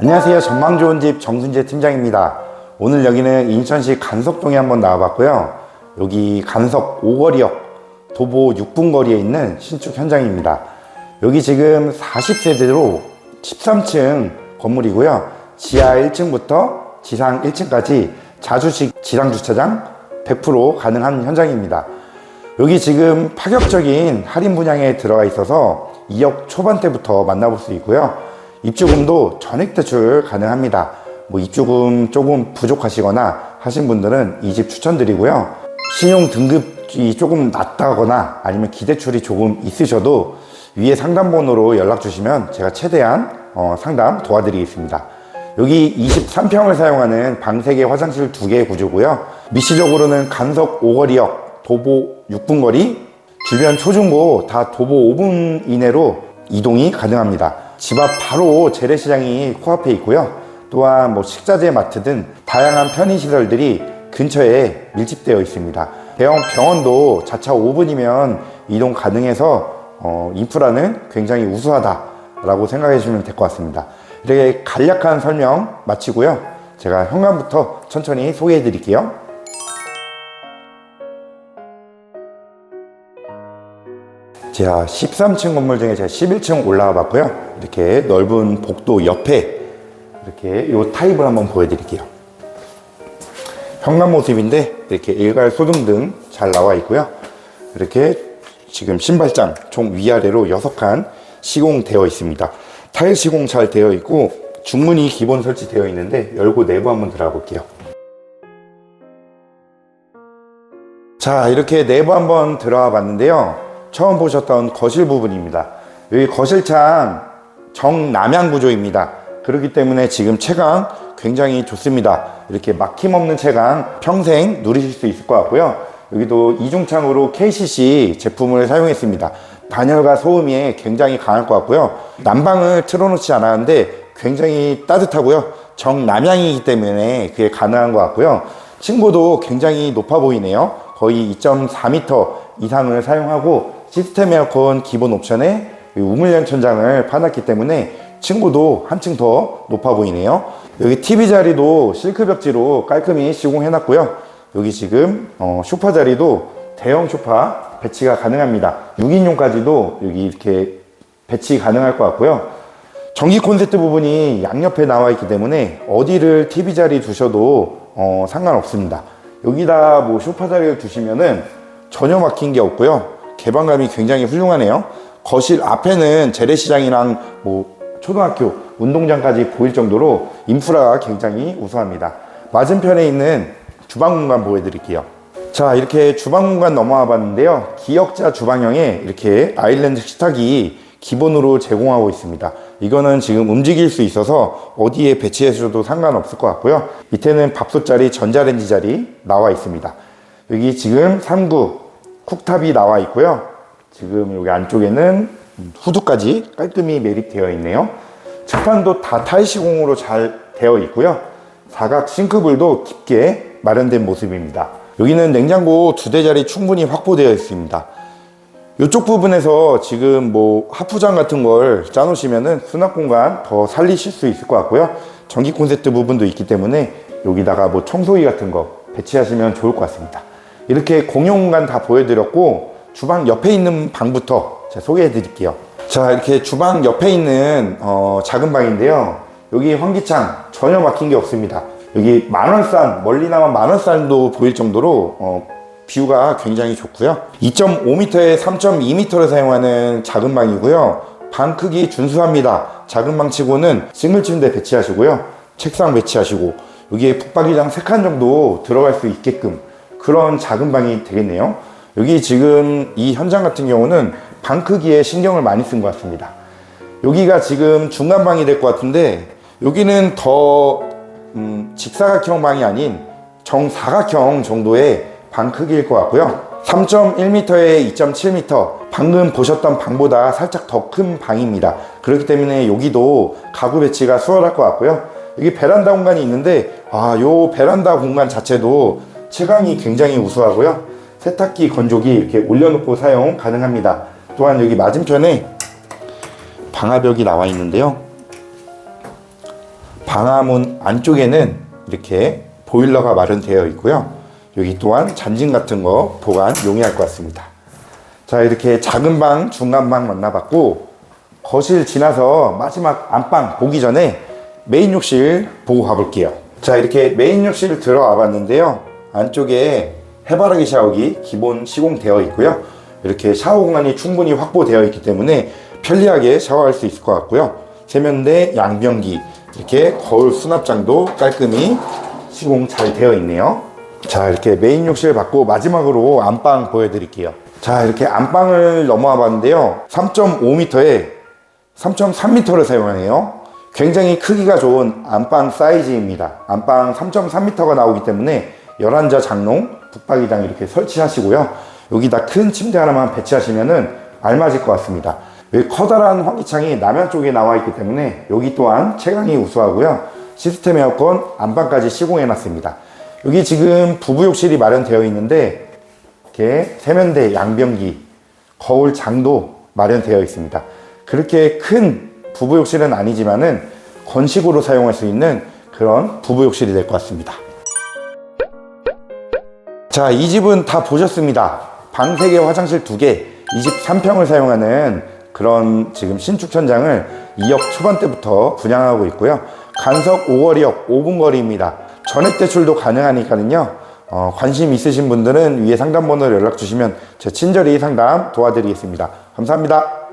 안녕하세요. 전망 좋은 집 정순재 팀장입니다. 오늘 여기는 인천시 간석동에 한번 나와봤고요. 여기 간석 5거리역 도보 6분 거리에 있는 신축 현장입니다. 여기 지금 40세대로 13층 건물이고요. 지하 1층부터 지상 1층까지 자주식 지상 주차장 100% 가능한 현장입니다. 여기 지금 파격적인 할인 분양에 들어가 있어서 2억 초반대부터 만나볼 수 있고요. 입주금도 전액 대출 가능합니다. 뭐 입주금 조금 부족하시거나 하신 분들은 이 집 추천드리고요. 신용 등급이 조금 낮다거나 아니면 기대출이 조금 있으셔도 위에 상담번호로 연락 주시면 제가 최대한 어, 상담 도와드리겠습니다. 여기 23평을 사용하는 방 3개, 화장실 2개의 구조고요. 미시적으로는 간석 5거리역, 도보 6분 거리, 주변 초중고 다 도보 5분 이내로 이동이 가능합니다. 집 앞 바로 재래시장이 코앞에 있고요. 또한 뭐 식자재 마트 등 다양한 편의시설들이 근처에 밀집되어 있습니다. 대형 병원도 자차 5분이면 이동 가능해서 어, 인프라는 굉장히 우수하다라고 생각해 주시면 될 것 같습니다. 이렇게 간략한 설명 마치고요. 제가 현관부터 천천히 소개해 드릴게요. 제가 13층 건물 중에 제가 11층 올라와 봤고요. 이렇게 넓은 복도 옆에 이렇게 요 타입을 한번 보여드릴게요. 현관 모습인데 이렇게 일괄 소등등 잘 나와 있고요. 이렇게 지금 신발장 총 위아래로 6칸 시공되어 있습니다. 타일 시공 잘 되어 있고 중문이 기본 설치되어 있는데 열고 내부 한번 들어가 볼게요. 자 이렇게 내부 한번 들어가 봤는데요 처음 보셨던 거실 부분입니다. 여기 거실창 정남향 구조입니다. 그렇기 때문에 지금 채광 굉장히 좋습니다. 이렇게 막힘없는 채광 평생 누리실 수 있을 것 같고요. 여기도 이중창으로 KCC 제품을 사용했습니다. 단열과 소음이 굉장히 강할 것 같고요. 난방을 틀어놓지 않았는데 굉장히 따뜻하고요. 정남향이기 때문에 그게 가능한 것 같고요. 층고도 굉장히 높아 보이네요. 거의 2.4m 이상을 사용하고 시스템 에어컨 기본 옵션에 우물 연 천장을 파놨기 때문에 층고도 한층 더 높아 보이네요. 여기 TV 자리도 실크 벽지로 깔끔히 시공해놨고요. 여기 지금 어, 소파 자리도 대형 소파 배치가 가능합니다. 6인용까지도 여기 이렇게 배치 가능할 것 같고요. 전기 콘센트 부분이 양옆에 나와 있기 때문에 어디를 TV 자리 두셔도 어, 상관없습니다. 여기다 뭐 소파 자리를 두시면은 전혀 막힌 게 없고요. 개방감이 굉장히 훌륭하네요. 거실 앞에는 재래시장이랑 뭐 초등학교, 운동장까지 보일 정도로 인프라가 굉장히 우수합니다. 맞은편에 있는 주방 공간 보여드릴게요. 자, 이렇게 주방 공간 넘어와 봤는데요. 기역자 주방형에 이렇게 아일랜드 식탁이 기본으로 제공하고 있습니다. 이거는 지금 움직일 수 있어서 어디에 배치해서도 상관없을 것 같고요. 밑에는 밥솥 자리, 전자레인지 자리 나와 있습니다. 여기 지금 3구 쿡탑이 나와 있고요. 지금 여기 안쪽에는 후드까지 깔끔히 매립되어 있네요. 책판도 다 타일시공으로 잘 되어 있고요. 사각 싱크볼도 깊게 마련된 모습입니다. 여기는 냉장고 두 대 자리 충분히 확보되어 있습니다. 이쪽 부분에서 지금 뭐 하프장 같은 걸 짜놓으시면은 수납 공간 더 살리실 수 있을 것 같고요. 전기 콘센트 부분도 있기 때문에 여기다가 뭐 청소기 같은 거 배치하시면 좋을 것 같습니다. 이렇게 공용 공간 다 보여드렸고 주방 옆에 있는 방부터 제가 소개해 드릴게요. 자 이렇게 주방 옆에 있는 어, 작은 방인데요. 여기 환기창 전혀 막힌 게 없습니다. 여기 만원산 멀리나마 만원산도 보일 정도로 어, 뷰가 굉장히 좋고요. 2.5m에 3.2m를 사용하는 작은 방이고요. 방 크기 준수합니다. 작은 방 치고는 싱글 침대 배치하시고요. 책상 배치하시고 여기에 붙박이장 3칸 정도 들어갈 수 있게끔 그런 작은 방이 되겠네요. 여기 지금 이 현장 같은 경우는 방 크기에 신경을 많이 쓴 것 같습니다. 여기가 지금 중간 방이 될 것 같은데 여기는 더 음, 직사각형 방이 아닌 정사각형 정도의 방 크기일 것 같고요. 3.1m에 2.7m 방금 보셨던 방보다 살짝 더 큰 방입니다. 그렇기 때문에 여기도 가구 배치가 수월할 것 같고요. 여기 베란다 공간이 있는데 아, 요 베란다 공간 자체도 채광이 굉장히 우수하고요. 세탁기, 건조기 이렇게 올려놓고 사용 가능합니다. 또한 여기 맞은편에 방화벽이 나와 있는데요. 방화문 안쪽에는 이렇게 보일러가 마련되어 있고요. 여기 또한 잔진 같은 거 보관 용이할 것 같습니다. 자, 이렇게 작은 방, 중간 방 만나봤고, 거실 지나서 마지막 안방 보기 전에 메인 욕실 보고 가볼게요. 자, 이렇게 메인 욕실 들어와 봤는데요. 안쪽에 해바라기 샤워기 기본 시공되어 있고요. 이렇게 샤워 공간이 충분히 확보되어 있기 때문에 편리하게 샤워할 수 있을 것 같고요. 세면대, 양변기, 이렇게 거울 수납장도 깔끔히 시공 잘 되어 있네요. 자, 이렇게 메인 욕실 받고 마지막으로 안방 보여드릴게요. 자, 이렇게 안방을 넘어와 봤는데요. 3.5m에 3.3m를 사용하네요. 굉장히 크기가 좋은 안방 사이즈입니다. 안방 3.3m가 나오기 때문에 11자 장롱, 북박이장 이렇게 설치하시고요. 여기다 큰 침대 하나만 배치하시면은 알맞을 것 같습니다. 여기 커다란 환기창이 남향 쪽에 나와 있기 때문에 여기 또한 채광이 우수하고요. 시스템 에어컨 안방까지 시공해 놨습니다. 여기 지금 부부 욕실이 마련되어 있는데 이렇게 세면대, 양변기, 거울 장도 마련되어 있습니다. 그렇게 큰 부부 욕실은 아니지만은 건식으로 사용할 수 있는 그런 부부 욕실이 될 것 같습니다. 자, 이 집은 다 보셨습니다. 방 3개, 화장실 2개, 23평을 사용하는 그런 지금 신축 현장을 2억 초반대부터 분양하고 있고요. 간석 5거리역 5분 거리입니다. 전액 대출도 가능하니까는요. 어, 관심 있으신 분들은 위에 상담번호로 연락 주시면 제 친절히 상담 도와드리겠습니다. 감사합니다.